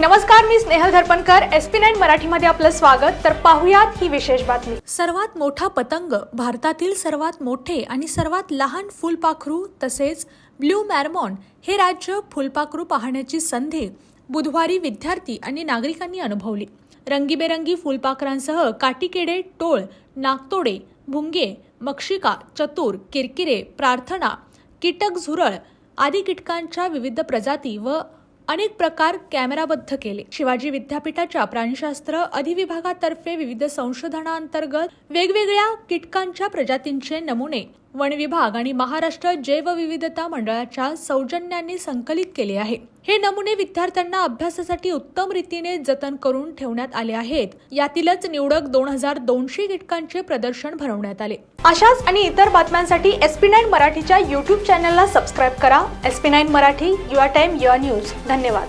नमस्कार मी Snehal Dharpankar. S P nine मराठीमध्ये आपलं स्वागत. तर पाहुयात ही विशेष बातमी. सर्वात मोठा पतंग भारतातील सर्वात मोठे आणि सर्वात लहान फुलपाखरू तसेच ब्ल्यू मॅरमॉन हे राज्य फुलपाखरू पाहण्याची संधी बुधवारी विद्यार्थी आणि नागरिकांनी अनुभवली. रंगीबेरंगी फुलपाखरांसह काटीकेडे टोळ नागतोडे भुंगे मक्षिका चतुर किरकिरे प्रार्थना कीटक झुरळ आदी कीटकांच्या विविध प्रजाती व अनेक प्रकार कॅमेराबद्ध केले. शिवाजी विद्यापीठाच्या प्राणीशास्त्र अधिविभागातर्फे विविध संशोधनांतर्गत वेगवेगळ्या कीटकांच्या प्रजातींचे नमुने वन विभाग आणि महाराष्ट्र जैवविविधता मंडळाच्या सौजन्याने संकलित केले आहे. हे नमुने विद्यार्थ्यांना अभ्यासासाठी उत्तम रीतीने जतन करून ठेवण्यात आले आहेत. यातीलच निवडक दोन हजार दोनशे कीटकांचे प्रदर्शन भरवण्यात आले. अशाच आणि इतर बातम्यांसाठी एस पी नाईन मराठीच्या यूट्यूब चॅनलला सबस्क्राईब करा. S P nine Marathi your time your news. धन्यवाद.